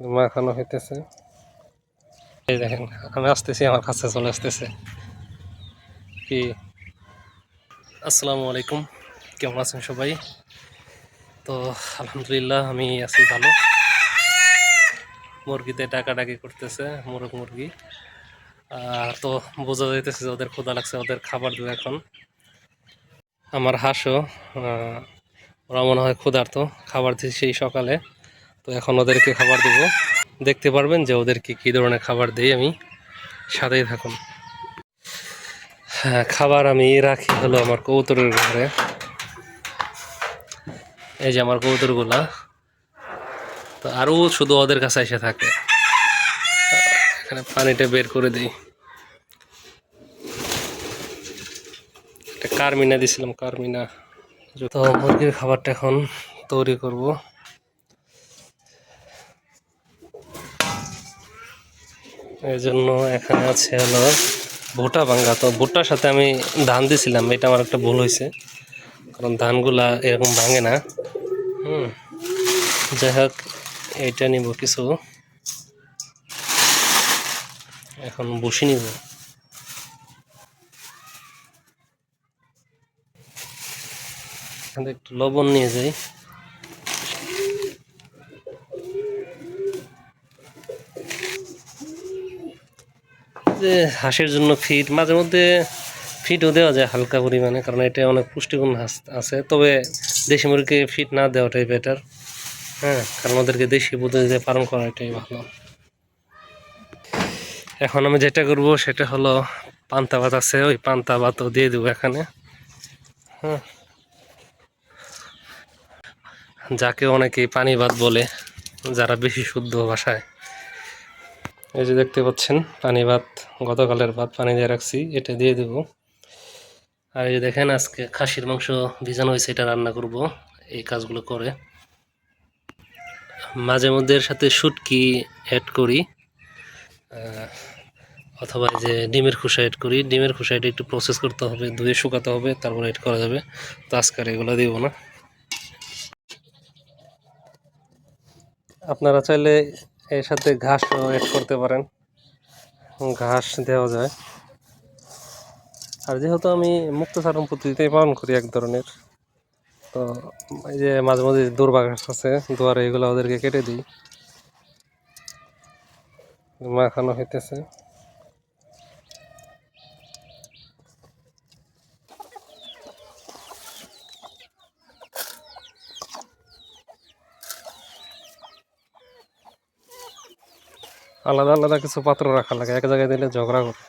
মাখানো হইতেছে। এই দেখেন, আমি আসতেছি, আমার কাছে চলে আসতেছে। কি? আসসালামু আলাইকুম কেমন আছেন সবাই? তো, আলহামদুলিল্লাহ, আমি আছি ভালো। মুরগিতে ডাকাডাকি করতেছে, মুরগ মুরগি। তো, বোঝা যাইতেছে যে ওদের ক্ষুধা লাগছে, ওদের খাবার দেবে এখন। আমার হাঁসও ওরা মনে হয় ক্ষুধার্ত, খাবার দিয়েছি সেই সকালে। তো এখন ওদেরকে খাবার দেবো। দেখতে পারবেন যে ওদেরকে কী ধরনের খাবার দিই আমি। সাথেই থাকুন। হ্যাঁ খাবার আমি রাখি হলো আমার কবুতরের ঘরে। এই যে আমার কবুতরগুলা। তো আরও শুধু ওদের কাছে এসে থাকে। এখানে পানিটা বের করে দিই। একটা কারমিনা দিছিলাম, কারমিনা। তো মুরগির খাবারটা এখন তৈরি করব। এই জন্য এখানে আছে হলো ভুট্টা ভাঙ্গা। তো ভুট্টার সাথে আমি ধান দিছিলাম, এটা আমার একটা ভুল হয়েছে। কারণ ধানগুলা এরকম ভাঙে না। হুম, যাই হোক, এইটা নিব কিছু। এখন বসে নিব। একটু লবণ নিয়ে যাই। যে হাঁসের জন্য ফিড মাঝে মধ্যে ফিডও দেওয়া যায় হালকা পরিমাণে, কারণ এটা অনেক পুষ্টিগুণ আছে। তবে দেশি মুরগিকে ফিড না দেওয়াটাই বেটার হ্যাঁ? কারণ ওদেরকে দেশি পদ্ধতিতে পালন করা এটাই ভালো। এখন আমি যেটা করব সেটা হলো পান্তা ভাত আছে, ওই পান্তা ভাতও দিয়ে দেবো এখানে হ্যাঁ? যাকে অনেকেই পানি ভাত বলে, যারা বেশি শুদ্ধ ভাষায়। এই যে দেখতে পাচ্ছেন, পানি ভাত, গতকালের ভাত পানি দিয়ে রাখছি, এটা দিয়ে দেব। আর এই যে দেখেন, আজকে খাসির মাংস ভিজানো হয়েছে, এটা রান্না করব, এই কাজগুলো করে। মাঝে মধ্যে এর সাথে শুটকি অ্যাড করি অথবা যে ডিমের খোসা অ্যাড করি। ডিমের খোসা এটা একটু প্রসেস করতে হবে, ধুয়ে শুকাতে হবে, তারপর এড করা যাবে। তো আজকে এগুলো দিব না। আপনারা চাইলে এর সাথে ঘাসও এড করতে পারেন। ঘাস দেওয়া যায়। আর যেহেতু আমি মুক্ত সারণ পদ্ধতিতেই পালন করি এক ধরনের, তো এই যে মাঝে মাঝে দুর্বা ঘাস আছে, দুয়ারে এগুলো ওদেরকে কেটে দিই। মাখানো হইতেছে। আলাদা আলাদা কিছু পাত্র রাখা লাগে। এক জায়গায় দিলে ঝগড়া করে।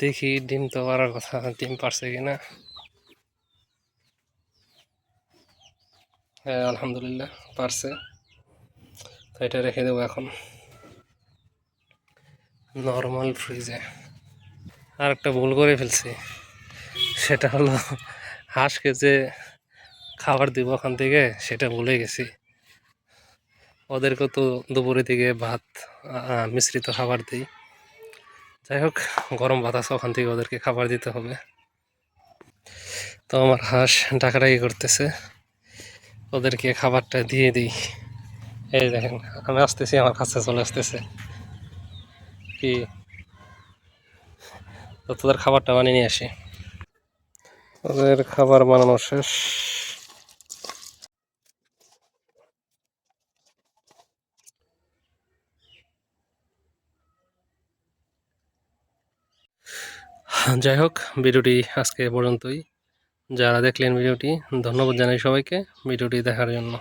দেখি ডিম তো পারার কথা, ডিম পারছে কিনা? হ্যাঁ আলহামদুলিল্লাহ, পারছে। তো এটা রেখে দেবো এখন। নর্মাল ফ্রিজে আর একটা ভুল করে ফেলছি। সেটা হলো হাঁসকে যে খাবার দিব ওখান থেকে, সেটা ভুলে গেছি। ওদেরকে তো দুপুরে থেকে ভাত মিশ্রিত খাবার দিই। যাই হোক, গরম ভাত আছে ওখান থেকে ওদেরকে খাবার দিতে হবে। তো আমার হাঁস ডাকাডাকি করতেছে। ওদেরকে খাবারটা দিয়ে দিই। এই দেখেন, আমি আসতেছি, আমার কাছে চলে আসতেছে। কি? তোদের খাবারটা বানিয়ে নিয়ে আসি। ওদের খাবার বানানো শেষ। যাই হোক, ভিডিওটি আজকে পর্যন্তই। যারা দেখলেন ভিডিওটি, ধন্যবাদ জানাই সবাইকে ভিডিওটি দেখার জন্য।